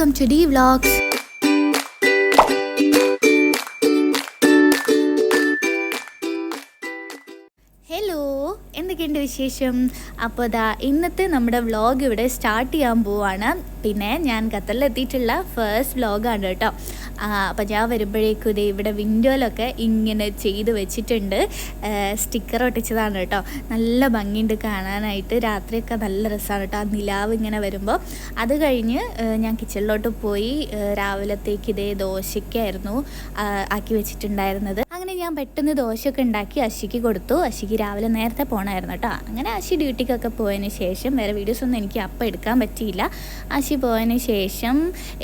good to D Vlogs. Hello എന്തൊക്കെയുണ്ട് വിശേഷം? അപ്പോൾ ദാ ഇന്നത്തെ നമ്മുടെ വ്ളോഗ് ഇവിടെ സ്റ്റാർട്ട് ചെയ്യാൻ പോവാണ്. പിന്നെ ഞാൻ ഖത്തറിലെത്തിയിട്ടുള്ള ഫസ്റ്റ് വ്ളോഗാണ് കേട്ടോ. അപ്പോൾ ഞാൻ വരുമ്പോഴേക്കും ഇത് ഇവിടെ വിൻഡോയിലൊക്കെ ഇങ്ങനെ ചെയ്ത് വെച്ചിട്ടുണ്ട്. സ്റ്റിക്കർ ഒട്ടിച്ചതാണ് കേട്ടോ. നല്ല ഭംഗിയുണ്ട് കാണാനായിട്ട്. രാത്രിയൊക്കെ നല്ല രസമാണ് കേട്ടോ. ആ നിലാവ് ഇങ്ങനെ വരുമ്പോൾ അത് കഴിഞ്ഞ് ഞാൻ കിച്ചണിലോട്ട് പോയി രാവിലത്തേക്ക് ഇതേ ദോശയ്ക്കായിരുന്നു ആക്കി വെച്ചിട്ടുണ്ടായിരുന്നത്. അങ്ങനെ ഞാൻ പെട്ടെന്ന് ദോശയൊക്കെ ഉണ്ടാക്കി അശിക്ക് കൊടുത്തു. അശിക്ക് രാവിലെ നേരത്തെ പോകണമായിരുന്നു കേട്ടോ അങ്ങനെ അശി ഡ്യൂട്ടിക്കൊക്കെ പോയതിന് ശേഷം വേറെ വീഡിയോസ് ഒന്നും എനിക്ക് അപ്പം എടുക്കാൻ പറ്റിയില്ല. അശി പോയതിന് ശേഷം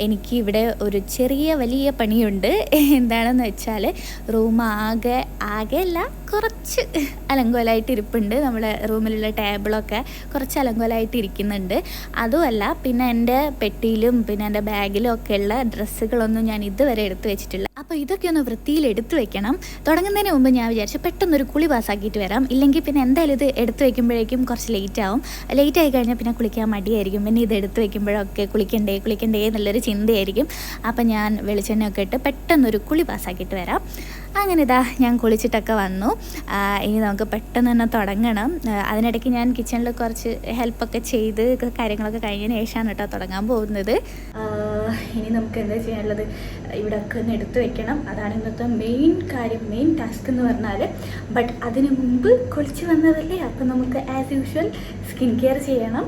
എനിക്ക് ഇവിടെ ഒരു ചെറിയ വലിയ പണിയുണ്ട്. എന്താണെന്ന് വെച്ചാൽ റൂം ആകെ ആകെ അല്ല കുറച്ച് അലങ്കോലായിട്ട് ഇരിപ്പുണ്ട്. നമ്മുടെ റൂമിലുള്ള ടേബിളൊക്കെ കുറച്ച് അലങ്കോലായിട്ട് ഇരിക്കുന്നുണ്ട്. അതുമല്ല പിന്നെ എന്റെ പെട്ടിയിലും പിന്നെ എന്റെ ബാഗിലും ഒക്കെ ഉള്ള ഡ്രസ്സുകളൊന്നും ഞാൻ ഇതുവരെ എടുത്തു വെച്ചിട്ടില്ല. അപ്പോൾ ഇതൊക്കെ ഒന്ന് വൃത്തിയിൽ എടുത്തു വെക്കണം. തുടങ്ങുന്നതിന് മുമ്പ് ഞാൻ വിചാരിച്ചു പെട്ടെന്നൊരു കുളി പാസ്സാക്കിയിട്ട് വരാം. ഇല്ലെങ്കിൽ പിന്നെ എന്തായാലും ഇത് എടുത്തു വെക്കുമ്പോഴേക്കും കുറച്ച് ലേറ്റ് ആവും. ലേറ്റ് ആയി കഴിഞ്ഞാൽ പിന്നെ കുളിക്കാൻ മടിയായിരിക്കും. പിന്നെ ഇത് എടുത്തു വെക്കുമ്പോഴൊക്കെ കുളിക്കണ്ടേ കുളിക്കണ്ടേ എന്നുള്ളൊരു ചിന്തയായിരിക്കും. അപ്പം ഞാൻ വെളിച്ചെണ്ണയൊക്കെ ഇട്ട് പെട്ടെന്നൊരു കുളി പാസ്സാക്കിയിട്ട് വരാം. അങ്ങനെ ഇതാ ഞാൻ കുളിച്ചിട്ടൊക്കെ വന്നു. ഇനി നമുക്ക് പെട്ടെന്ന് തന്നെ തുടങ്ങണം. അതിനിടയ്ക്ക് ഞാൻ കിച്ചണിൽ കുറച്ച് ഹെൽപ്പൊക്കെ ചെയ്ത് കാര്യങ്ങളൊക്കെ കഴിഞ്ഞതിന് ശേഷമാണ് കേട്ടോ തുടങ്ങാൻ പോകുന്നത്. ഇനി നമുക്ക് എന്താ ചെയ്യാനുള്ളത്? ഇവിടെ ഒക്കെ ഒന്ന് എടുത്തു വെക്കണം. അതാണ് ഇന്നത്തെ മെയിൻ കാര്യം മെയിൻ ടാസ്ക് എന്ന് പറഞ്ഞാൽ ബട്ട് അതിന് മുമ്പ് കുളിച്ച് വന്നതല്ലേ? അപ്പോൾ നമുക്ക് ആസ് യൂഷ്വൽ സ്കിൻ കെയർ ചെയ്യണം.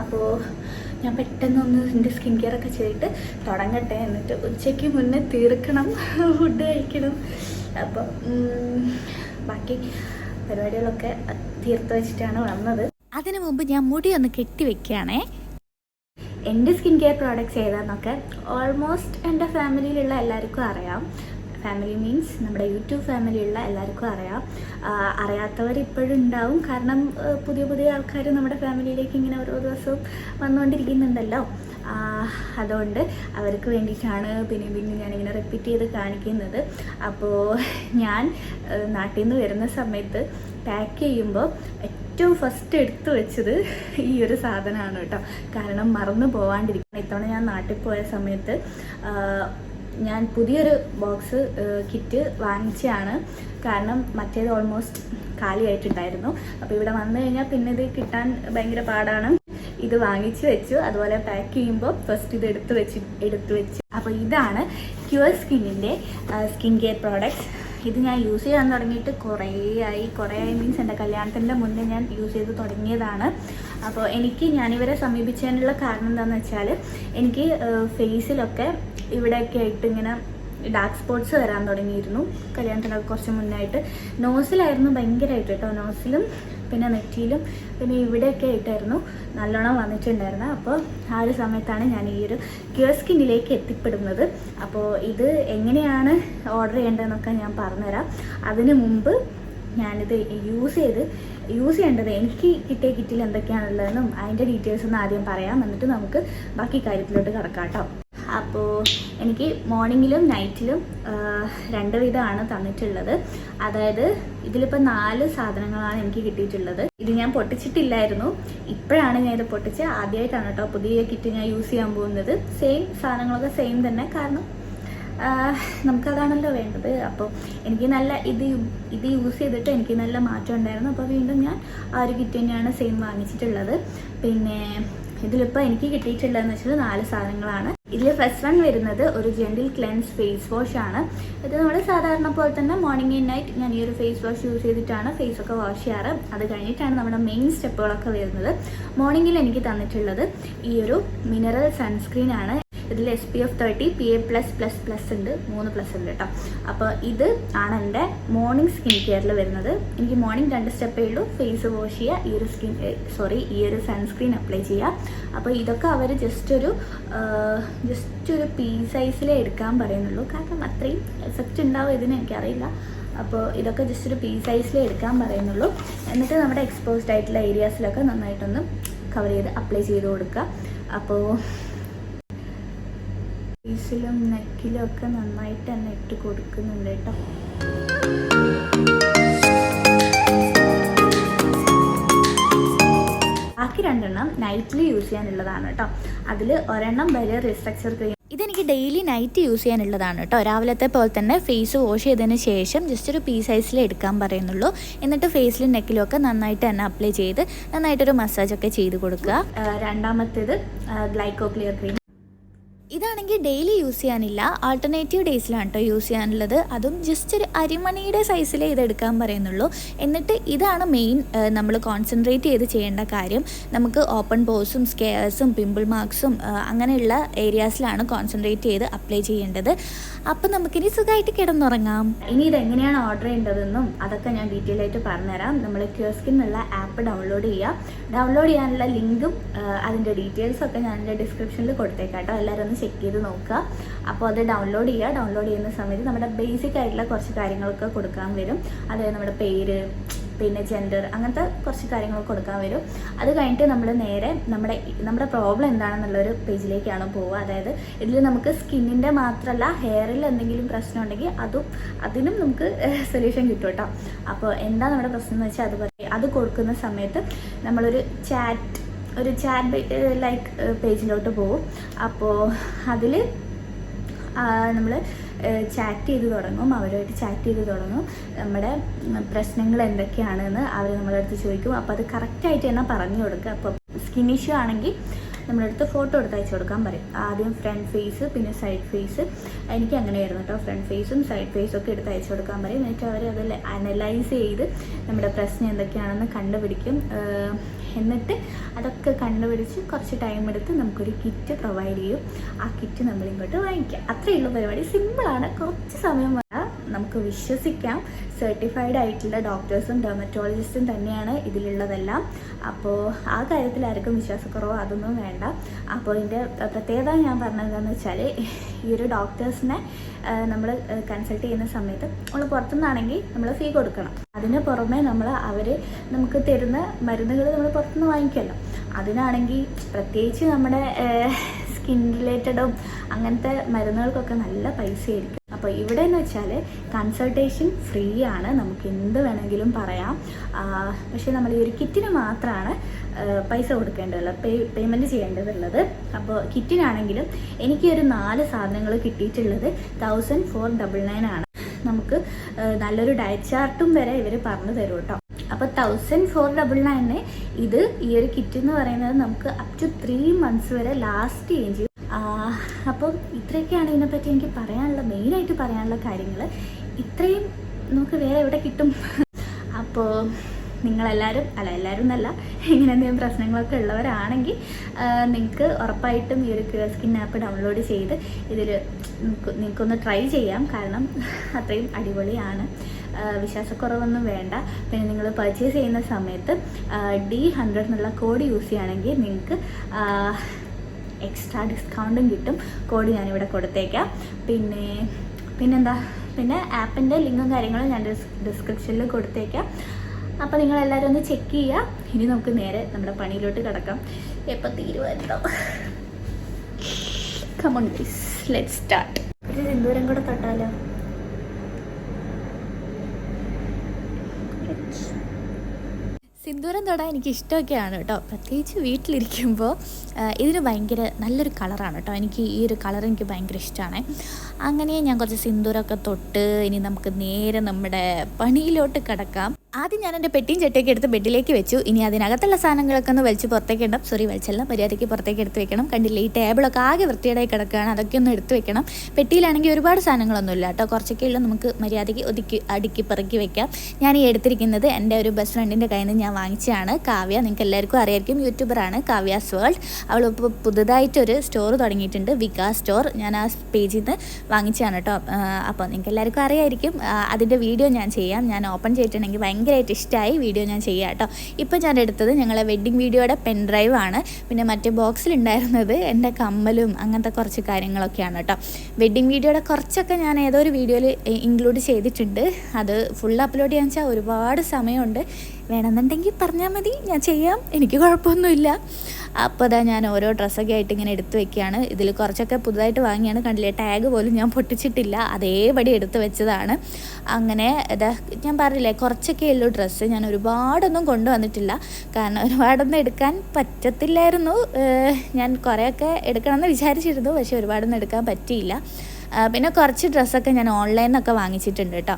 അപ്പോൾ ഞാൻ പെട്ടെന്നൊന്ന് എന്റെ സ്കിൻ കെയർ ഒക്കെ ചെയ്തിട്ട് തുടങ്ങട്ടെ എന്നിട്ട് ഉച്ചയ്ക്ക് മുന്നേ തീർക്കണം. ഫുഡ് കഴിക്കണം. അപ്പോൾ ബാക്കി പരിപാടികളൊക്കെ തീർത്ത് വെച്ചിട്ടാണ് വന്നത്. അതിനു മുമ്പ് ഞാൻ മുടി ഒന്ന് കെട്ടി വെക്കുകയാണേ. എന്റെ സ്കിൻ കെയർ പ്രോഡക്റ്റ്സ് ഏതാണെന്നൊക്കെ ഓൾമോസ്റ്റ് എന്റെ ഫാമിലിയിലുള്ള എല്ലാവർക്കും അറിയാം. ഫാമിലി മീൻസ് നമ്മുടെ യൂട്യൂബ് ഫാമിലിയുള്ള എല്ലാവർക്കും അറിയാം. അറിയാത്തവർ ഇപ്പോഴും ഉണ്ടാവും. കാരണം പുതിയ പുതിയ ആൾക്കാർ നമ്മുടെ ഫാമിലിയിലേക്ക് ഇങ്ങനെ ഓരോ ദിവസവും വന്നുകൊണ്ടിരിക്കുന്നുണ്ടല്ലോ. അതുകൊണ്ട് അവർക്ക് വേണ്ടിയിട്ടാണ് പിന്നെ പിന്നെ ഞാനിങ്ങനെ റിപ്പീറ്റ് ചെയ്ത് കാണിക്കുന്നത്. അപ്പോൾ ഞാൻ നാട്ടിൽ നിന്ന് വരുന്ന സമയത്ത് പാക്ക് ചെയ്യുമ്പോൾ ഏറ്റവും ഫസ്റ്റ് എടുത്തു വെച്ചത് ഈ ഒരു സാധനമാണ് കേട്ടോ. കാരണം മറന്നു പോവാണ്ടിരിക്കണം. ഇത്തവണ ഞാൻ നാട്ടിൽ പോയ സമയത്ത് ഞാൻ പുതിയൊരു ബോക്സ് കിറ്റ് വാങ്ങിച്ചാണ് കാരണം മറ്റേത് ഓൾമോസ്റ്റ് കാലിയായിട്ടുണ്ടായിരുന്നു. അപ്പോൾ ഇവിടെ വന്നു കഴിഞ്ഞാൽ പിന്നെ ഇത് കിട്ടാൻ ഭയങ്കര പാടാണ്. ഇത് വാങ്ങിച്ചു വെച്ചു. അതുപോലെ പാക്ക് ചെയ്യുമ്പോൾ ഫസ്റ്റ് ഇത് എടുത്തു വെച്ച് എടുത്തു വെച്ച്. അപ്പോൾ ഇതാണ് ക്യൂർ സ്കിന്നിന്റെ സ്കിൻ കെയർ പ്രോഡക്റ്റ്സ് ഇത് ഞാൻ യൂസ് ചെയ്യാൻ തുടങ്ങിയിട്ട് കുറേ ആയി കുറേ ആയി മീൻസ് എന്റെ കല്യാണത്തിന്റെ മുന്നേ ഞാൻ യൂസ് ചെയ്ത് തുടങ്ങിയതാണ്. അപ്പോൾ എനിക്ക് ഞാനിവരെ സമീപിച്ചതിനുള്ള കാരണം എന്താണെന്ന് വെച്ചാൽ എനിക്ക് ഫേസിലൊക്കെ ഇവിടെയൊക്കെ ആയിട്ട് ഇങ്ങനെ ഡാർക്ക് സ്പോട്ട്സ് വരാൻ തുടങ്ങിയിരുന്നു. കല്യാണത്തിനൊക്കെ കുറച്ച് മുന്നായിട്ട്. നോസിലായിരുന്നു ഭയങ്കരമായിട്ട് കേട്ടോ. നോസിലും പിന്നെ നെറ്റിയിലും പിന്നെ ഇവിടെയൊക്കെ ആയിട്ടായിരുന്നു നല്ലോണം വന്നിട്ടുണ്ടായിരുന്നത് അപ്പോൾ ആ ഒരു സമയത്താണ് ഞാൻ ഈ ഒരു ക്യൂർ സ്കിന്നിലേക്ക് എത്തിപ്പെടുന്നത്. അപ്പോൾ ഇത് എങ്ങനെയാണ് ഓർഡർ ചെയ്യേണ്ടതെന്നൊക്കെ ഞാൻ പറഞ്ഞുതരാം. അതിന് മുമ്പ് ഞാനിത് യൂസ് ചെയ്ത് യൂസ് ചെയ്യേണ്ടത് എനിക്ക് കിട്ടിയ കിറ്റിൽ എന്തൊക്കെയാണുള്ളതെന്നും അതിന്റെ ഡീറ്റെയിൽസ് ഒന്ന് ആദ്യം പറയാം. എന്നിട്ട് നമുക്ക് ബാക്കി കാര്യത്തിലോട്ട് കിടക്കാം കേട്ടോ. അപ്പോൾ എനിക്ക് മോർണിംഗിലും നൈറ്റിലും രണ്ട് വിധമാണ് തന്നിട്ടുള്ളത്. അതായത് ഇതിലിപ്പോൾ നാല് സാധനങ്ങളാണ് എനിക്ക് കിട്ടിയിട്ടുള്ളത്. ഇത് ഞാൻ പൊട്ടിച്ചിട്ടില്ലായിരുന്നു. ഇപ്പോഴാണ് ഞാൻ ഇത് പൊട്ടിച്ച് ആദ്യമായിട്ടാണ് കേട്ടോ പുതിയ കിറ്റ് ഞാൻ യൂസ് ചെയ്യാൻ പോകുന്നത്. സെയിം സാധനങ്ങളൊക്കെ സെയിം തന്നെ. കാരണം നമുക്കതാണല്ലോ വേണ്ടത്. അപ്പോൾ എനിക്ക് നല്ല ഇത് ഇത് യൂസ് ചെയ്തിട്ട് എനിക്ക് നല്ല മാറ്റം ഉണ്ടായിരുന്നു. അപ്പോൾ വീണ്ടും ഞാൻ ആ ഒരു കിറ്റ് തന്നെയാണ് സെയിം വാങ്ങിച്ചിട്ടുള്ളത്. പിന്നെ ഇതിലിപ്പോൾ എനിക്ക് കിട്ടിയിട്ടുള്ളതെന്ന് വെച്ചാൽ നാല് സാധനങ്ങളാണ്. ഇതിൽ ഫസ്റ്റ് വൺ വരുന്നത് ഒരു ജെന്റിൽ ക്ലെൻസ് ഫേസ് വാഷ് ആണ്. ഇത് നമ്മൾ സാധാരണ പോലെ തന്നെ മോർണിംഗ് ആൻഡ് നൈറ്റ് ഞാൻ ഈ ഒരു ഫേസ് വാഷ് യൂസ് ചെയ്തിട്ടാണ് ഫേസ് ഒക്കെ വാഷ് ചെയ്യാറ്. അത് കഴിഞ്ഞിട്ടാണ് നമ്മുടെ മെയിൻ സ്റ്റെപ്പുകളൊക്കെ വരുന്നത്. മോർണിംഗിൽ എനിക്ക് തന്നിട്ടുള്ളത് ഈ ഒരു മിനറൽ സൺസ്ക്രീൻ ആണ്. ഇതിൽ S P F thirty P A plus plus plus ഉണ്ട്. മൂന്ന് പ്ലസ് ഉണ്ട് കേട്ടോ അപ്പോൾ ഇത് ആണ് എന്റെ മോർണിംഗ് സ്കിൻ കെയറിൽ വരുന്നത്. എനിക്ക് മോർണിംഗ് രണ്ട് സ്റ്റെപ്പേ ഉള്ളൂ. ഫേസ് വാഷ് ചെയ്യുക ഈ ഒരു സ്കിൻ സോറി ഈ ഒരു സൺസ്ക്രീൻ അപ്ലൈ ചെയ്യുക അപ്പോൾ ഇതൊക്കെ അവർ ജസ്റ്റ് ഒരു ജസ്റ്റ് ഒരു പീ സൈസിലേ എടുക്കാൻ പറയുന്നുള്ളൂ. കാരണം അത്രയും എഫക്റ്റ് ഉണ്ടാവും ഇതിന് എനിക്കറിയില്ല. അപ്പോൾ ഇതൊക്കെ ജസ്റ്റ് ഒരു പീ സൈസിലേ എടുക്കാൻ പറയുന്നുള്ളൂ. എന്നിട്ട് നമ്മുടെ എക്സ്പോസ്ഡ് ആയിട്ടുള്ള ഏരിയാസിലൊക്കെ നന്നായിട്ടൊന്ന് കവർ ചെയ്ത് അപ്ലൈ ചെയ്ത് കൊടുക്കുക. അപ്പോൾ ഫേസിലും നെക്കിലും ഒക്കെ നന്നായിട്ട് തന്നെ ഇട്ട് കൊടുക്കുന്നുണ്ട് കേട്ടോ. ബാക്കി രണ്ടെണ്ണം നൈറ്റ്ലി യൂസ് ചെയ്യാനുള്ളതാണ് കേട്ടോ. അതിൽ ഒരെണ്ണം വലിയ റിസ്ട്രക്ചർ ക്രീം ഇതെനിക്ക് ഡെയിലി നൈറ്റ് യൂസ് ചെയ്യാനുള്ളതാണ് കേട്ടോ. രാവിലത്തെ പോലെ തന്നെ ഫേസ് വാഷ് ചെയ്തതിന് ശേഷം ജസ്റ്റ് ഒരു പീ സൈസിൽ എടുക്കാൻ പറയുന്നുള്ളൂ. എന്നിട്ട് ഫേസിലും നെക്കിലും ഒക്കെ നന്നായിട്ട് തന്നെ അപ്ലൈ ചെയ്ത് നന്നായിട്ടൊരു മസാജൊക്കെ ചെയ്ത് കൊടുക്കുക. രണ്ടാമത്തേത് ഗ്ലൈക്കോ ക്ലിയർ ക്രീം ഇതാണെങ്കിൽ ഡെയിലി യൂസ് ചെയ്യാനില്ല. ആൾട്ടർനേറ്റീവ് ഡേയ്സിലാണ് കേട്ടോ യൂസ് ചെയ്യാനുള്ളത്. അതും ജസ്റ്റ് ഒരു അരിമണിയുടെ സൈസിലേ ഇത് എടുക്കാൻ പറയുന്നുള്ളൂ. എന്നിട്ട് ഇതാണ് മെയിൻ നമ്മൾ കോൺസെൻട്രേറ്റ് ചെയ്ത് ചെയ്യേണ്ട കാര്യം. നമുക്ക് ഓപ്പൺ പോസും സ്കെയർസും പിമ്പിൾ മാർക്സും അങ്ങനെയുള്ള ഏരിയാസിലാണ് കോൺസെൻട്രേറ്റ് ചെയ്ത് അപ്ലൈ ചെയ്യേണ്ടത്. അപ്പം നമുക്കിനി സുഖമായിട്ട് കിടന്നുറങ്ങാം. ഇനി ഇതെങ്ങനെയാണ് ഓർഡർ ചെയ്യേണ്ടതെന്നും അതൊക്കെ ഞാൻ ഡീറ്റെയിൽ ആയിട്ട് പറഞ്ഞുതരാം. നമ്മൾ ക്യൂസ്കിൻ എന്നുള്ള ആപ്പ് ഡൗൺലോഡ് ചെയ്യുക ഡൗൺലോഡ് ചെയ്യാനുള്ള ലിങ്കും അതിന്റെ ഡീറ്റെയിൽസും ഒക്കെ ഞാൻ എന്റെ ഡിസ്ക്രിപ്ഷനിൽ കൊടുത്തേക്കാം കേട്ടോ എല്ലാവരും ചെക്ക് ചെയ്ത് നോക്കുക. അപ്പോൾ അത് ഡൗൺലോഡ് ചെയ്യുക. ഡൗൺലോഡ് ചെയ്യുന്ന സമയത്ത് നമ്മുടെ ബേസിക് ആയിട്ടുള്ള കുറച്ച് കാര്യങ്ങളൊക്കെ കൊടുക്കാൻ വരും. അതായത് നമ്മുടെ പേര് പിന്നെ ജെൻഡർ അങ്ങനത്തെ കുറച്ച് കാര്യങ്ങൾ കൊടുക്കാൻ വരും. അത് കഴിഞ്ഞിട്ട് നമ്മൾ നേരെ നമ്മുടെ നമ്മുടെ പ്രോബ്ലം എന്താണെന്നുള്ളൊരു പേജിലേക്കാണ് പോവുക. അതായത് ഇതിൽ നമുക്ക് സ്കിന്നിന്റെ മാത്രമല്ല ഹെയറിൽ എന്തെങ്കിലും പ്രശ്നം ഉണ്ടെങ്കിൽ അതും അതിനും നമുക്ക് സൊല്യൂഷൻ കിട്ടും കേട്ടോ. അപ്പോൾ എന്താ നമ്മുടെ പ്രശ്നം എന്ന് വെച്ചാൽ അത് അത് കൊടുക്കുന്ന സമയത്ത് നമ്മളൊരു ചാറ്റ് ഒരു ചാറ്റ് ലൈക്ക് പേജിലോട്ട് പോകും അപ്പോൾ അതിൽ നമ്മൾ ചാറ്റ് ചെയ്ത് തുടങ്ങും. അവരുമായിട്ട് ചാറ്റ് ചെയ്ത് തുടങ്ങും. നമ്മുടെ പ്രശ്നങ്ങൾ എന്തൊക്കെയാണെന്ന് അവർ നമ്മുടെ അടുത്ത് ചോദിക്കും. അപ്പോൾ അത് കറക്റ്റായിട്ട് തന്നെ പറഞ്ഞു കൊടുക്കുക. അപ്പോൾ സ്കിൻ ഇഷ്യൂ ആണെങ്കിൽ നമ്മുടെ അടുത്ത് ഫോട്ടോ എടുത്ത് അയച്ചു കൊടുക്കാൻ പറയും. ആദ്യം ഫ്രണ്ട് ഫേസ് പിന്നെ സൈഡ് ഫേസ് എനിക്ക് അങ്ങനെയായിരുന്നു കേട്ടോ ഫ്രണ്ട് ഫേസും സൈഡ് ഫേസും ഒക്കെ എടുത്ത് അയച്ചു കൊടുക്കാൻ പറയും. എന്നിട്ട് അവർ അതിൽ അനലൈസ് ചെയ്ത് നമ്മുടെ പ്രശ്നം എന്തൊക്കെയാണെന്ന് കണ്ടുപിടിക്കും. എന്നിട്ട് അതൊക്കെ കണ്ടുപിടിച്ച് കുറച്ച് ടൈം എടുത്ത് നമുക്കൊരു കിറ്റ് പ്രൊവൈഡ് ചെയ്യും. ആ കിറ്റ് നമ്മളിങ്ങോട്ട് വാങ്ങിക്കുക വാങ്ങിക്കാം. അത്രയുള്ള പരിപാടി. സിമ്പിളാണ് കുറച്ച് സമയം നമുക്ക് വിശ്വസിക്കാം. സർട്ടിഫൈഡ് ആയിട്ടുള്ള ഡോക്ടേഴ്സും ഡെർമറ്റോളജിസ്റ്റും തന്നെയാണ് ഇതിലുള്ളതെല്ലാം. അപ്പോൾ ആ കാര്യത്തിൽ ആർക്കും വിശ്വാസക്കുറവോ അതൊന്നും വേണ്ട. അപ്പോൾ ഇതിന്റെ പ്രത്യേകത ഞാൻ പറഞ്ഞതെന്ന് വെച്ചാൽ ഈ ഒരു ഡോക്ടേഴ്സിനെ നമ്മൾ കൺസൾട്ട് ചെയ്യുന്ന സമയത്ത് നമ്മൾ പുറത്തുനിന്നാണെങ്കിൽ നമ്മൾ ഫീ കൊടുക്കണം. അതിന് പുറമെ നമ്മൾ അവർ നമുക്ക് തരുന്ന മരുന്നുകൾ നമ്മൾ പുറത്തുനിന്ന് വാങ്ങിക്കുമല്ലോ അതിനാണെങ്കിൽ പ്രത്യേകിച്ച് നമ്മുടെ സ്കിൻ റിലേറ്റഡും അങ്ങനത്തെ മരുന്നുകൾക്കൊക്കെ നല്ല പൈസയായിരിക്കും. അപ്പോൾ ഇവിടെ എന്ന് വെച്ചാൽ കൺസൾട്ടേഷൻ ഫ്രീ ആണ്. നമുക്ക് എന്ത് വേണമെങ്കിലും പറയാം. പക്ഷേ നമ്മൾ ഈ ഒരു കിറ്റിന് മാത്രമാണ് പൈസ കൊടുക്കേണ്ടതുള്ളത് പേ പേയ്മെന്റ് ചെയ്യേണ്ടതുള്ളത്. അപ്പോൾ കിറ്റിനാണെങ്കിലും എനിക്ക് ഒരു നാല് സാധനങ്ങൾ കിട്ടിയിട്ടുള്ളത് തൗസൻഡ് ഫോർ ഡബിൾ നയൻ ആണ്. നമുക്ക് നല്ലൊരു ഡയറ്റ് ചാർട്ടും വരെ ഇവർ പറഞ്ഞു തരും കേട്ടോ. അപ്പോൾ തൗസൻഡ് ഫോർ ഡബിൾ നയന് ഇത് ഈ ഒരു കിറ്റ് എന്ന് പറയുന്നത് നമുക്ക് അപ് ടു ത്രീ മന്ത്സ് വരെ ലാസ്റ്റ് ചെയ്യും അപ്പം ഇത്രയൊക്കെയാണ് ഇതിനെപ്പറ്റി എനിക്ക് പറയാനുള്ള മെയിനായിട്ട് പറയാനുള്ള കാര്യങ്ങൾ ഇത്രയും നമുക്ക് വേറെ എവിടെ കിട്ടും? അപ്പോൾ നിങ്ങളെല്ലാവരും അല്ല എല്ലാവരും എന്നല്ല ഇങ്ങനെ എന്തെങ്കിലും പ്രശ്നങ്ങളൊക്കെ ഉള്ളവരാണെങ്കിൽ നിങ്ങൾക്ക് ഉറപ്പായിട്ടും ഈ ഒരു ക്യൂ സ്കിൻ ആപ്പ് ഡൗൺലോഡ് ചെയ്ത് ഇതിൽ നിങ്ങൾക്കൊന്ന് ട്രൈ ചെയ്യാം. കാരണം അത്രയും അടിപൊളിയാണ്. വിശ്വാസക്കുറവൊന്നും വേണ്ട. പിന്നെ നിങ്ങൾ പർച്ചേസ് ചെയ്യുന്ന സമയത്ത് ഡി ഹൺഡ്രഡ് എന്നുള്ള കോഡ് യൂസ് ചെയ്യുകയാണെങ്കിൽ നിങ്ങൾക്ക് എക്സ്ട്രാ ഡിസ്കൗണ്ടും കിട്ടും. കോഡ് ഞാനിവിടെ കൊടുത്തേക്കാം. പിന്നെ പിന്നെന്താ? പിന്നെ ആപ്പിന്റെ ലിങ്കും കാര്യങ്ങളും ഞാൻ ഡിസ്ക്രിപ്ഷനിൽ കൊടുത്തേക്കാം. അപ്പോൾ നിങ്ങളെല്ലാവരും ഒന്ന് ചെക്ക് ചെയ്യുക ഇനി നമുക്ക് നേരെ നമ്മുടെ പണിയിലോട്ട് കിടക്കാം. എപ്പോൾ തീരുമാനോ come on please let start ഒരു സിന്ദൂരം കൂടെ തൊട്ടാലോ? സിന്ദൂരം തൊടാൻ എനിക്ക് ഇഷ്ടമൊക്കെയാണ് കേട്ടോ. പ്രത്യേകിച്ച് വീട്ടിലിരിക്കുമ്പോൾ ഇതിന് ഭയങ്കര നല്ലൊരു കളറാണ് കേട്ടോ. എനിക്ക് ഈ ഒരു കളർ എനിക്ക് ഭയങ്കര ഇഷ്ടമാണ് അങ്ങനെ ഞാൻ കുറച്ച് സിന്ദൂരമൊക്കെ തൊട്ട് ഇനി നമുക്ക് നേരെ നമ്മുടെ പണിയിലോട്ട് കിടക്കാം. ആദ്യം ഞാൻ എന്റെ പെട്ടിയും ചട്ടയൊക്കെ എടുത്ത് ബെഡിലേക്ക് വെച്ചു. ഇനി അതിനകത്തുള്ള സാധനങ്ങളൊക്കെ ഒന്ന് വലിച്ച് പുറത്തേക്ക് ഇടാം സോറി വലിച്ചല്ല. മര്യാദയ്ക്ക് പുറത്തേക്ക് എടുത്ത് വെക്കണം. കണ്ടില്ലേ ഈ ടേബിളൊക്കെ ആകെ വൃത്തിയേടായി കിടക്കുകയാണ്. അതൊക്കെ ഒന്ന് എടുത്ത് വെക്കണം. പെട്ടിയിലാണെങ്കിൽ ഒരുപാട് സാധനങ്ങളൊന്നുമില്ല കേട്ടോ. കുറച്ചൊക്കെ ഉള്ളൂ. നമുക്ക് മര്യാദയ്ക്ക് ഒതുക്കി അടുക്കി പെറുക്കി വെക്കാം. ഞാൻ ഈ എടുത്തിരിക്കുന്നത് എന്റെ ഒരു ബെസ്റ്റ് ഫ്രണ്ടിന്റെ കയ്യിൽ നിന്ന് ഞാൻ വാങ്ങിച്ചതാണ്. കാവ്യ നിങ്ങൾക്ക് എല്ലാവർക്കും അറിയായിരിക്കും. യൂട്യൂബറാണ് കാവ്യാസ് വേൾഡ് അവൾ ഇപ്പോൾ പുതുതായിട്ടൊരു സ്റ്റോർ തുടങ്ങിയിട്ടുണ്ട്. വികാസ് സ്റ്റോർ. ഞാൻ ആ പേജിൽ നിന്ന് വാങ്ങിച്ചതാണ് കേട്ടോ. അപ്പോൾ നിങ്ങൾക്ക് എല്ലാവർക്കും അറിയായിരിക്കും അതിന്റെ വീഡിയോ ഞാൻ ചെയ്യാം. ഞാൻ ഓപ്പൺ ചെയ്തിട്ടുണ്ടെങ്കിൽ ഭയങ്കരമായിട്ട് ഇഷ്ടമായി വീഡിയോ ഞാൻ ചെയ്യാം കേട്ടോ. ഇപ്പോൾ ഞാൻ എടുത്തത് ഞങ്ങളെ വെഡ്ഡിങ് വീഡിയോയുടെ പെൻ ഡ്രൈവ് ആണ്. പിന്നെ മറ്റേ ബോക്സിലുണ്ടായിരുന്നത് എന്റെ കമ്മലും അങ്ങനത്തെ കുറച്ച് കാര്യങ്ങളൊക്കെയാണ് കേട്ടോ. വെഡ്ഡിങ് വീഡിയോയുടെ കുറച്ചൊക്കെ ഞാൻ ഏതോ ഒരു വീഡിയോയിൽ ഇൻക്ലൂഡ് ചെയ്തിട്ടുണ്ട്. അത് ഫുൾ അപ്ലോഡ് ചെയ്യാൻ വെച്ചാൽ ഒരുപാട് സമയമുണ്ട്. വേണമെന്നുണ്ടെങ്കിൽ പറഞ്ഞാൽ മതി. ഞാൻ ചെയ്യാം. എനിക്ക് കുഴപ്പമൊന്നുമില്ല. അപ്പോൾ അതാ ഞാൻ ഓരോ ഡ്രസ്സൊക്കെ ആയിട്ട് ഇങ്ങനെ എടുത്തു വെക്കുകയാണ്. ഇതിൽ കുറച്ചൊക്കെ പുതുതായിട്ട് വാങ്ങിയാണ്. കണ്ടില്ലേ ടാഗ് പോലും ഞാൻ പൊട്ടിച്ചിട്ടില്ല. അതേപടി എടുത്ത് വെച്ചതാണ്. അങ്ങനെ ഇതാ ഞാൻ പറഞ്ഞില്ലേ കുറച്ചൊക്കെ ഉള്ളൂ ഡ്രസ്സ്. ഞാൻ ഒരുപാടൊന്നും കൊണ്ടുവന്നിട്ടില്ല. കാരണം ഒരുപാടൊന്നും എടുക്കാൻ പറ്റത്തില്ലായിരുന്നു. ഞാൻ കുറേയൊക്കെ എടുക്കണമെന്ന് വിചാരിച്ചിരുന്നു. പക്ഷേ ഒരുപാടൊന്നും എടുക്കാൻ പറ്റിയില്ല. പിന്നെ കുറച്ച് ഡ്രസ്സൊക്കെ ഞാൻ ഓൺലൈനിൽ നിന്നൊക്കെ വാങ്ങിച്ചിട്ടുണ്ട് കേട്ടോ.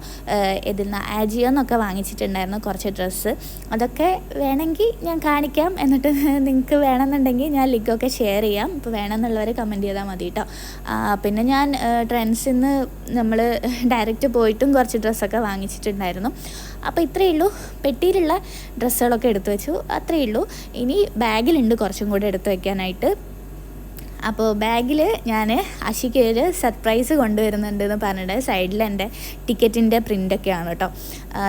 ഇതിൽ നിന്ന് ആജിയോ എന്നൊക്കെ വാങ്ങിച്ചിട്ടുണ്ടായിരുന്നു കുറച്ച് ഡ്രസ്സ്. അതൊക്കെ വേണമെങ്കിൽ ഞാൻ കാണിക്കാം. എന്നിട്ട് നിങ്ങൾക്ക് വേണമെന്നുണ്ടെങ്കിൽ ഞാൻ ലിങ്കൊക്കെ ഷെയർ ചെയ്യാം. ഇപ്പോൾ വേണമെന്നുള്ളവർ കമന്റ് ചെയ്താൽ മതി കേട്ടോ. പിന്നെ ഞാൻ ട്രെൻഡ്സിൽ നിന്ന് നമ്മൾ ഡയറക്റ്റ് പോയിട്ടും കുറച്ച് ഡ്രസ്സൊക്കെ വാങ്ങിച്ചിട്ടുണ്ടായിരുന്നു. അപ്പോൾ ഇത്രയേ ഉള്ളൂ. പെട്ടിയിലുള്ള ഡ്രസ്സുകളൊക്കെ എടുത്തു വെച്ചു. അത്രയേ ഉള്ളൂ. ഇനി ബാഗിലുണ്ട് കുറച്ചും കൂടെ എടുത്തു വെക്കാനായിട്ട്. അപ്പോൾ ബാഗിൽ ഞാൻ അഷിക്ക് ഒരു സർപ്രൈസ് കൊണ്ടുവരുന്നുണ്ട് എന്ന് പറഞ്ഞിട്ട് സൈഡിൽ എന്റെ ടിക്കറ്റിന്റെ പ്രിന്റൊക്കെയാണ് കേട്ടോ.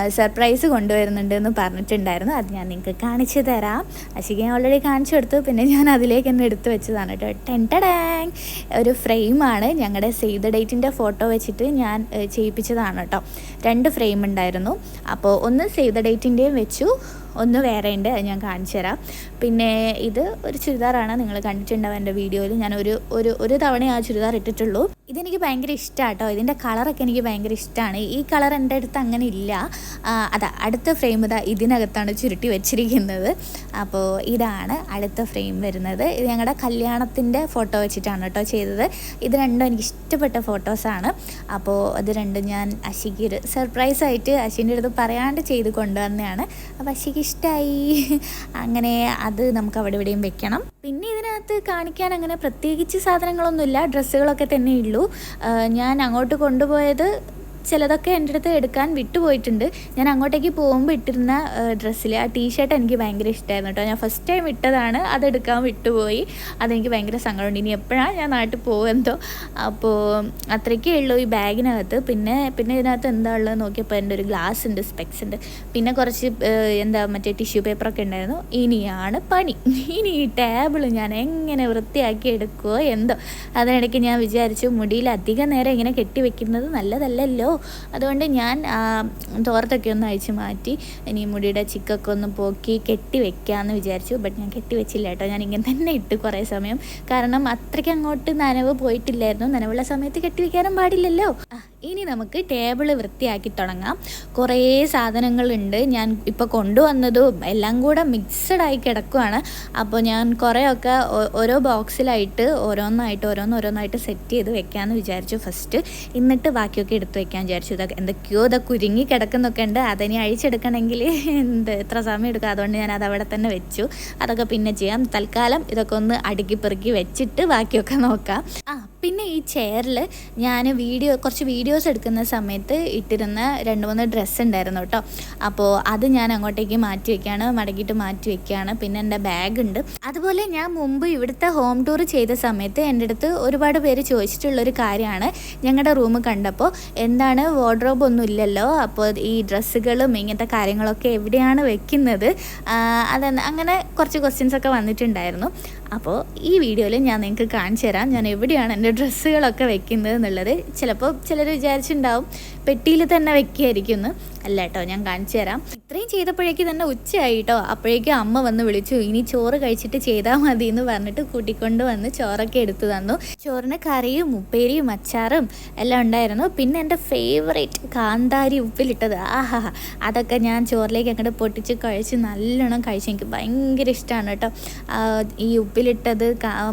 സർപ്രൈസ് കൊണ്ടുവരുന്നുണ്ട് എന്ന് പറഞ്ഞിട്ടുണ്ടായിരുന്നു. അത് ഞാൻ നിങ്ങൾക്ക് കാണിച്ചു തരാം. അഷിക്ക് ഞാൻ ഓൾറെഡി കാണിച്ചു കൊടുത്തു. പിന്നെ ഞാൻ അതിലേക്ക് തന്നെ എടുത്തു വെച്ചതാണ് കേട്ടോ. ടെന്റഡാങ് ഒരു ഫ്രെയിമാണ്. ഞങ്ങളുടെ സേവ് ദ ഡേറ്റിന്റെ ഫോട്ടോ വെച്ചിട്ട് ഞാൻ ചെയ്യിപ്പിച്ചതാണ് കേട്ടോ. രണ്ട് ഫ്രെയിം ഉണ്ടായിരുന്നു. അപ്പോൾ ഒന്ന് സേവ് ദ ഡേറ്റിന്റെയും വെച്ചു. ഒന്ന് വേറെ ഉണ്ട് അത് ഞാൻ കാണിച്ചു തരാം. പിന്നെ ഇത് ഒരു ചുരിദാറാണ് നിങ്ങൾ കണ്ടിട്ടുണ്ടാവും എന്റെ വീഡിയോയിൽ. ഞാൻ ഒരു ഒരു ഒരു തവണ ആ ചുരിദാർ ഇട്ടിട്ടുള്ളൂ. ഇതെനിക്ക് ഭയങ്കര ഇഷ്ടമാണ് കേട്ടോ ഇതിന്റെ കളറൊക്കെ എനിക്ക് ഭയങ്കര ഇഷ്ടമാണ് ഈ കളർ എന്റെ അടുത്ത് അങ്ങനെ ഇല്ല. അതാ അടുത്ത ഫ്രെയിം ഇതാ ഇതിനകത്താണ് ചുരുട്ടി വെച്ചിരിക്കുന്നത്. അപ്പോൾ ഇതാണ് അടുത്ത ഫ്രെയിം വരുന്നത്. ഇത് ഞങ്ങളുടെ കല്യാണത്തിന്റെ ഫോട്ടോ വെച്ചിട്ടാണ് കേട്ടോ ചെയ്തത്. ഇത് രണ്ടും എനിക്ക് ഇഷ്ടപ്പെട്ട ഫോട്ടോസാണ്. അപ്പോൾ അത് രണ്ടും ഞാൻ അശിക്ക് ഒരു സർപ്രൈസായിട്ട് അശിന്റെ അടുത്ത് പറയാണ്ട് ചെയ്ത് കൊണ്ടുവന്നതാണ്. അപ്പോൾ അശിക്ക് ഇഷ്ടമായി അങ്ങനെ അത് നമുക്ക് അവിടെ ഇവിടെയും വെക്കണം. പിന്നെ ഇതിനകത്ത് കാണിക്കാൻ അങ്ങനെ പ്രത്യേകിച്ച് സാധനങ്ങളൊന്നുമില്ല. ഡ്രസ്സുകളൊക്കെ തന്നെ ഉള്ളൂ. ഞാൻ അങ്ങോട്ട് കൊണ്ടുപോയത് ചിലതൊക്കെ എന്റെ അടുത്ത് എടുക്കാൻ വിട്ടുപോയിട്ടുണ്ട്. ഞാൻ അങ്ങോട്ടേക്ക് പോകുമ്പോൾ ഇട്ടിരുന്ന ഡ്രസ്സിൽ ആ ടീഷർട്ട് എനിക്ക് ഭയങ്കര ഇഷ്ടമായിരുന്നു കേട്ടോ. ഞാൻ ഫസ്റ്റ് ടൈം ഇട്ടതാണ് അതെടുക്കാൻ വിട്ടുപോയി. അതെനിക്ക് ഭയങ്കര സങ്കടമുണ്ട്. ഇനി എപ്പോഴാണ് ഞാൻ നാട്ടിൽ പോകുമെന്തോ അപ്പോൾ അത്രയ്ക്കേ ഉള്ളൂ ഈ ബാഗിനകത്ത്. പിന്നെ പിന്നെ ഇതിനകത്ത് എന്താ ഉള്ളത് നോക്കിയപ്പോൾ എന്റെ ഒരു ഗ്ലാസ് ഉണ്ട് സ്പെക്സ് ഉണ്ട്. പിന്നെ കുറച്ച് എന്താ മറ്റേ ടിഷ്യൂ പേപ്പറൊക്കെ ഉണ്ടായിരുന്നു. ഇനിയാണ് പണി. ഇനി ഈ ടേബിൾ ഞാൻ എങ്ങനെ വൃത്തിയാക്കി എടുക്കുമോ എന്തോ. അതിനിടയ്ക്ക് ഞാൻ വിചാരിച്ചു മുടിയിൽ അധികം നേരം ഇങ്ങനെ കെട്ടി വെക്കുന്നത് നല്ലതല്ലല്ലോ. അതുകൊണ്ട് ഞാൻ തോർത്തൊക്കെ ഒന്ന് അഴിച്ച് മാറ്റി ഇനി മുടിയുടെ ചിക്കൊക്കെ ഒന്ന് പോക്കി കെട്ടി വെക്കാമെന്ന് വിചാരിച്ചു. ബട്ട് ഞാൻ കെട്ടി വെച്ചില്ല കേട്ടോ. ഞാൻ ഇങ്ങനെ തന്നെ ഇട്ട് കുറേ സമയം. കാരണം അത്രയ്ക്ക് അങ്ങോട്ട് നനവ് പോയിട്ടില്ലായിരുന്നു. നനവുള്ള സമയത്ത് കെട്ടി വെക്കാനും പാടില്ലല്ലോ. ഇനി നമുക്ക് ടേബിൾ വൃത്തിയാക്കി തുടങ്ങാം. കുറേ സാധനങ്ങളുണ്ട്. ഞാൻ ഇപ്പോൾ കൊണ്ടുവന്നതും എല്ലാം കൂടെ മിക്സഡ് ആയി കിടക്കുവാണ്. അപ്പോൾ ഞാൻ കുറേയൊക്കെ ഓരോ ബോക്സിലായിട്ട് ഓരോന്നായിട്ട് ഓരോന്ന് ഓരോന്നായിട്ട് സെറ്റ് ചെയ്ത് വെക്കാമെന്ന് വിചാരിച്ചു ഫസ്റ്റ് എന്നിട്ട് ബാക്കിയൊക്കെ എടുത്ത് വെക്കാൻ വിചാരിച്ചു. ഇതൊക്കെ എന്തൊക്കെയോ ഇതൊക്കെ കുരുങ്ങി കിടക്കുന്നൊക്കെ ഉണ്ട്. അതിനെ അഴിച്ചെടുക്കണമെങ്കിൽ എന്ത് എത്ര സമയം എടുക്കും? അതുകൊണ്ട് ഞാൻ അത് അവിടെ തന്നെ വെച്ചു. അതൊക്കെ പിന്നെ ചെയ്യാം. തൽക്കാലം ഇതൊക്കെ ഒന്ന് അടുക്കി പെറുക്കി വെച്ചിട്ട് ബാക്കിയൊക്കെ നോക്കാം. ആ പിന്നെ ഈ ചെയറിൽ ഞാൻ വീഡിയോ കുറച്ച് വീഡിയോസ് എടുക്കുന്ന സമയത്ത് ഇട്ടിരുന്ന രണ്ട് മൂന്ന് ഡ്രസ്സ് ഉണ്ടായിരുന്നു കേട്ടോ. അപ്പോൾ അത് ഞാൻ അങ്ങോട്ടേക്ക് മാറ്റി വെക്കുകയാണ് മടക്കിയിട്ട് മാറ്റി വെക്കുകയാണ് പിന്നെ എന്റെ ബാഗ് ഉണ്ട്. അതുപോലെ ഞാൻ മുമ്പ് ഇവിടുത്തെ ഹോം ടൂർ ചെയ്ത സമയത്ത് എന്റെ അടുത്ത് ഒരുപാട് പേര് ചോദിച്ചിട്ടുള്ളൊരു കാര്യമാണ്. ഞങ്ങളുടെ റൂം കണ്ടപ്പോൾ എന്താണ് വാർഡ്രോബ് ഒന്നും ഇല്ലല്ലോ അപ്പോൾ ഈ ഡ്രസ്സുകളും ഇങ്ങനത്തെ കാര്യങ്ങളൊക്കെ എവിടെയാണ് വെക്കുന്നത്? അതെന്ന് അങ്ങനെ കുറച്ച് ക്വസ്റ്റ്യൻസ് ഒക്കെ വന്നിട്ടുണ്ടായിരുന്നു. അപ്പോൾ ഈ വീഡിയോയിൽ ഞാൻ നിങ്ങൾക്ക് കാണിച്ചു തരാം ഞാൻ എവിടെയാണ് എന്റെ ഡ്രസ്സുകളൊക്കെ വെക്കുന്നത് എന്നുള്ളത്. ചിലപ്പോൾ ചിലർ വിചാരിച്ചിട്ടുണ്ടാവും പെട്ടിയിൽ തന്നെ വെക്കുകയായിരിക്കും എന്ന് അല്ല കേട്ടോ ഞാൻ കാണിച്ചു തരാം. ഇത്രയും ചെയ്തപ്പോഴേക്ക് തന്നെ ഉച്ചയായി കേട്ടോ അപ്പോഴേക്കും അമ്മ വന്ന് വിളിച്ചു ഇനി ചോറ് കഴിച്ചിട്ട് ചെയ്താൽ മതി എന്ന് പറഞ്ഞിട്ട് കൂട്ടിക്കൊണ്ട് വന്ന് ചോറൊക്കെ എടുത്തു തന്നു. ചോറിന് കറിയും ഉപ്പേരിയും അച്ചാറും എല്ലാം ഉണ്ടായിരുന്നു. പിന്നെ എന്റെ ഫേവറേറ്റ് കാന്താരി ഉപ്പിലിട്ടത്. ആഹാ അതൊക്കെ ഞാൻ ചോറിലേക്ക് അങ്ങോട്ട് പൊട്ടിച്ച് കഴിച്ച് നല്ലോണം കഴിച്ചു. എനിക്ക് ഭയങ്കര ഇഷ്ടമാണ് കേട്ടോ ഈ ഉപ്പിലിട്ടത്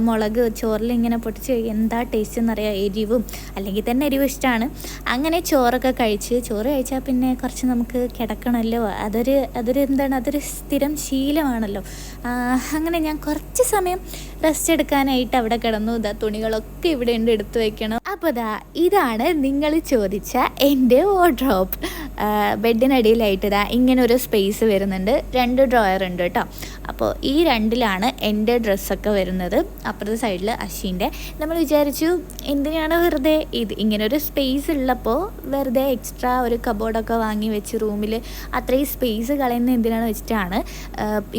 മുളക് ചോറിൽ ഇങ്ങനെ പൊട്ടിച്ച് എന്താ ടേസ്റ്റ് എന്നറിയാം? എരിവും അല്ലെങ്കിൽ തന്നെ എരിവ് ഇഷ്ടമാണ് അങ്ങനെ ചോറൊക്കെ കഴിച്ച് ചോറ് കഴിച്ചാൽ പിന്നെ കുറച്ച് നമുക്ക് കിടക്കണമല്ലോ അതൊരു അതൊരു എന്താണ് അതൊരു സ്ഥിരം ശീലമാണല്ലോ. അങ്ങനെ ഞാൻ കുറച്ച് സമയം റെസ്റ്റ് എടുക്കാനായിട്ട് അവിടെ കിടന്നു. ഇതാ തുണികളൊക്കെ ഇവിടെ ഉണ്ട് എടുത്തു വെക്കണം. അപ്പോൾ ഇതാ ഇതാണ് നിങ്ങൾ ചോദിച്ച എന്റെ വാർഡ്രോബ് ബെഡിനടിയിലായിട്ട് ഇതാ ഇങ്ങനെ ഒരു സ്പേസ് വരുന്നുണ്ട്. രണ്ട് ഡ്രോയർ ഉണ്ട് കേട്ടോ അപ്പോൾ ഈ രണ്ടിലാണ് എന്റെ ഡ്രസ്സൊക്കെ വരുന്നത്. അപ്പുറത്തെ സൈഡിൽ അശീന്റെ നമ്മൾ വിചാരിച്ചു എന്തിനാണ് വെറുതെ? ഇത് ഇങ്ങനെ ഒരു സ്പേസ് ഉള്ളപ്പോൾ വെറുതെ എക്സ്ട്രാ ഒരു കബോർഡൊക്കെ വാങ്ങി വെച്ച് റൂമിൽ അത്രയും സ്പേസ് കളയുന്ന എന്തിനാണ് വെച്ചിട്ടാണ്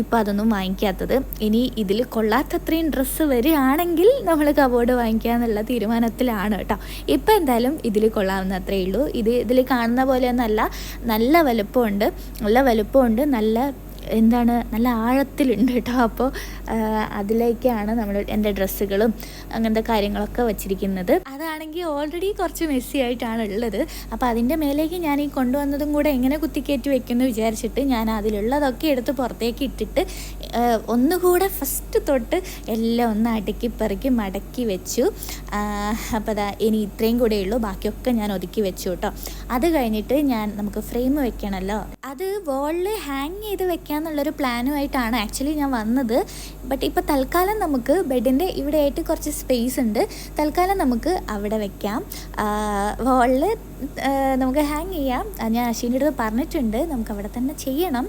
ഇപ്പോൾ അതൊന്നും വാങ്ങിക്കാത്തത്. ഇനി ഇതിൽ കൊള്ളാത്തത്രയും ഡ്രസ്സ് വരികയാണെങ്കിൽ നമ്മൾ കബോർഡ് വാങ്ങിക്കുക എന്നുള്ള തീരുമാനത്തിലാണ് കേട്ടോ ഇപ്പം എന്തായാലും ഇതിൽ കൊള്ളാവുന്ന അത്രയേ ഉള്ളൂ. ഇത് ഇതിൽ കാണുന്ന പോലെയൊന്നല്ല നല്ല വലുപ്പമുണ്ട് നല്ല വലുപ്പമുണ്ട് നല്ല എന്താണ് നല്ല ആഴത്തിലുണ്ട് കേട്ടോ. അപ്പോൾ അതിലേക്കാണ് നമ്മൾ എന്റെ ഡ്രസ്സുകളും അങ്ങനത്തെ കാര്യങ്ങളൊക്കെ വച്ചിരിക്കുന്നത്. അതാണെങ്കിൽ ഓൾറെഡി കുറച്ച് മെസ്സി ആയിട്ടാണ് ഉള്ളത്. അപ്പോൾ അതിന്റെ മേലേക്ക് ഞാൻ ഈ കൊണ്ടുവന്നതും കൂടെ എങ്ങനെ കുത്തിക്കയറ്റി വെക്കുമെന്ന് വിചാരിച്ചിട്ട് ഞാൻ അതിലുള്ളതൊക്കെ എടുത്ത് പുറത്തേക്ക് ഇട്ടിട്ട് ഒന്നുകൂടെ ഫസ്റ്റ് തൊട്ട് എല്ലാം ഒന്ന് അടുക്കി പെറുക്കി മടക്കി വെച്ചു. അപ്പോൾ അതാ ഇനി ഇത്രയും കൂടെ ഉള്ളൂ. ബാക്കിയൊക്കെ ഞാൻ ഒതുക്കി വെച്ചു കേട്ടോ. അത് കഴിഞ്ഞിട്ട് ഞാൻ നമുക്ക് ഫ്രെയിം വെക്കണമല്ലോ അത് വോളിൽ ഹാങ് ചെയ്ത് വെക്കാന്നുള്ളൊരു പ്ലാനുമായിട്ടാണ് ആക്ച്വലി ഞാൻ വന്നത്. ബട്ട് ഇപ്പോൾ തൽക്കാലം നമുക്ക് ബെഡിന്റെ ഇവിടെയായിട്ട് കുറച്ച് സ്പേസ് ഉണ്ട്. തൽക്കാലം നമുക്ക് അവിടെ വെക്കാം. വാളിൽ നമുക്ക് ഹാങ് ചെയ്യാം. ഞാൻ അശ്വിന്റെ അടുത്ത് പറഞ്ഞിട്ടുണ്ട്. നമുക്ക് അവിടെ തന്നെ ചെയ്യണം.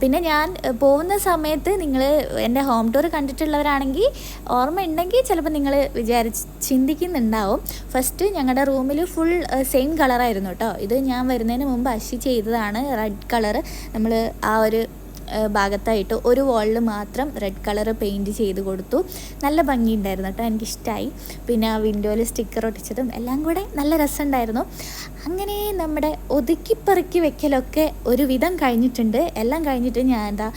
പിന്നെ ഞാൻ പോകുന്ന സമയത്ത് നിങ്ങൾ എന്റെ ഹോം ടൂർ കണ്ടിട്ടുള്ളവരാണെങ്കിൽ ഓർമ്മ ഉണ്ടെങ്കിൽ ചിലപ്പോൾ നിങ്ങൾ വിചാരിച്ച് ചിന്തിക്കുന്നുണ്ടാവും. ഫസ്റ്റ് ഞങ്ങളുടെ റൂമിൽ ഫുൾ സെയിം കളറായിരുന്നു കേട്ടോ ഇത് ഞാൻ വരുന്നതിന് മുമ്പ് അശി ചെയ്തതാണ്. റെഡ് കളർ നമ്മൾ ആ ഒരു ഭാഗത്തായിട്ട് ഒരു വാളിൽ മാത്രം റെഡ് കളർ പെയിന്റ് ചെയ്ത് കൊടുത്തു. നല്ല ഭംഗിയുണ്ടായിരുന്നു കേട്ടോ എനിക്കിഷ്ടമായി പിന്നെ ആ വിൻഡോയിൽ സ്റ്റിക്കർ ഒട്ടിച്ചതും എല്ലാം കൂടെ നല്ല രസമുണ്ടായിരുന്നു. അങ്ങനെ നമ്മുടെ ഒതുക്കിപ്പെറുക്കി വെക്കലൊക്കെ ഒരു വിധം കഴിഞ്ഞിട്ടുണ്ട്. എല്ലാം കഴിഞ്ഞിട്ട് ഞാൻ എന്താ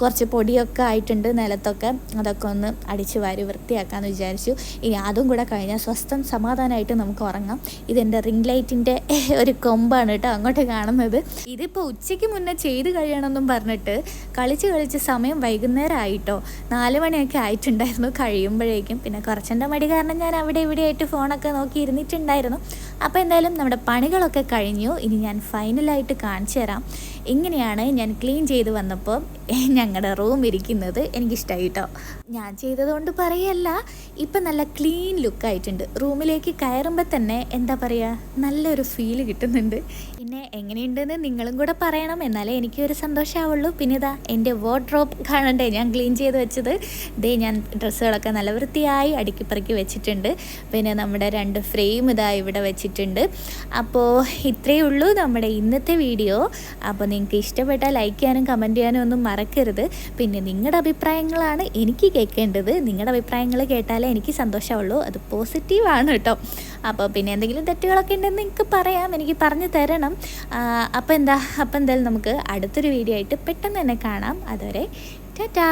കുറച്ച് പൊടിയൊക്കെ ആയിട്ടുണ്ട് നിലത്തൊക്കെ. അതൊക്കെ ഒന്ന് അടിച്ച് വാരി വൃത്തിയാക്കാമെന്ന് വിചാരിച്ചു. ഇനി അതും കൂടെ കഴിഞ്ഞാൽ സ്വസ്ഥം സമാധാനമായിട്ട് നമുക്ക് ഉറങ്ങാം. ഇതെന്റെ റിംഗ് ലൈറ്റിന്റെ ഒരു കൊമ്പാണ് കേട്ടോ അങ്ങോട്ട് കാണുന്നത്. ഇതിപ്പോൾ ഉച്ചയ്ക്ക് മുന്നേ ചെയ്ത് കഴിയണമെന്നും പറഞ്ഞിട്ട് കളിച്ച് കളിച്ച് സമയം വൈകുന്നേരം ആയിട്ടോ നാല് മണിയൊക്കെ ആയിട്ടുണ്ടായിരുന്നു കഴിയുമ്പോഴേക്കും. പിന്നെ കുറച്ചെന്റെ മടി കാരണം ഞാൻ അവിടെ ഇവിടെ ആയിട്ട് ഫോണൊക്കെ നോക്കി ഇരുന്നിട്ടുണ്ടായിരുന്നു. അപ്പോൾ എന്തായാലും നമ്മുടെ പണികളൊക്കെ കഴിഞ്ഞു. ഇനി ഞാൻ ഫൈനലായിട്ട് കാണിച്ചു തരാം. ഇങ്ങനെയാണ് ഞാൻ ക്ലീൻ ചെയ്ത് വന്നപ്പോൾ ഞങ്ങളുടെ റൂം ഇരിക്കുന്നത് എനിക്കിഷ്ടമായി കേട്ടോ ഞാൻ ചെയ്തതുകൊണ്ട് പറയല്ല ഇപ്പം നല്ല ക്ലീൻ ലുക്കായിട്ടുണ്ട്. റൂമിലേക്ക് കയറുമ്പോൾ തന്നെ എന്താ പറയുക നല്ലൊരു ഫീൽ കിട്ടുന്നുണ്ട്. പിന്നെ എങ്ങനെയുണ്ടെന്ന് നിങ്ങളും കൂടെ പറയണം. എന്നാലേ എനിക്കൊരു സന്തോഷമാവുള്ളൂ പിന്നെ ഇതാ എന്റെ വാർഡ്രോപ്പ് കാണണ്ടേ? ഞാൻ ക്ലീൻ ചെയ്ത് വെച്ചത്. ഇതേ ഞാൻ ഡ്രസ്സുകളൊക്കെ നല്ല വൃത്തിയായി അടുക്കി പെറുക്കി വെച്ചിട്ടുണ്ട്. പിന്നെ നമ്മുടെ രണ്ട് ഫ്രെയിം ഇതാ ഇവിടെ വെച്ചിട്ടുണ്ട്. അപ്പോൾ ഇത്രയേ ഉള്ളൂ നമ്മുടെ ഇന്നത്തെ വീഡിയോ. അപ്പോൾ നിങ്ങൾക്ക് ഇഷ്ടപ്പെട്ടാൽ ലൈക്ക് ചെയ്യാനും കമന്റ് ചെയ്യാനും ഒന്നും മറക്കരുത്. പിന്നെ നിങ്ങളുടെ അഭിപ്രായങ്ങളാണ് എനിക്ക് കേൾക്കേണ്ടത്. നിങ്ങളുടെ അഭിപ്രായങ്ങൾ കേട്ടാലേ എനിക്ക് സന്തോഷമുള്ളൂ അത് പോസിറ്റീവാണ് കേട്ടോ. അപ്പോൾ പിന്നെ എന്തെങ്കിലും തെറ്റുകളൊക്കെ ഉണ്ടെന്ന് നിങ്ങൾക്ക് പറയാം എനിക്ക് പറഞ്ഞു തരണം. അപ്പോൾ എന്താ അപ്പോൾ എന്തായാലും നമുക്ക് അടുത്തൊരു വീഡിയോ ആയിട്ട് പെട്ടെന്ന് തന്നെ കാണാം. അതുവരെ ടാറ്റാ!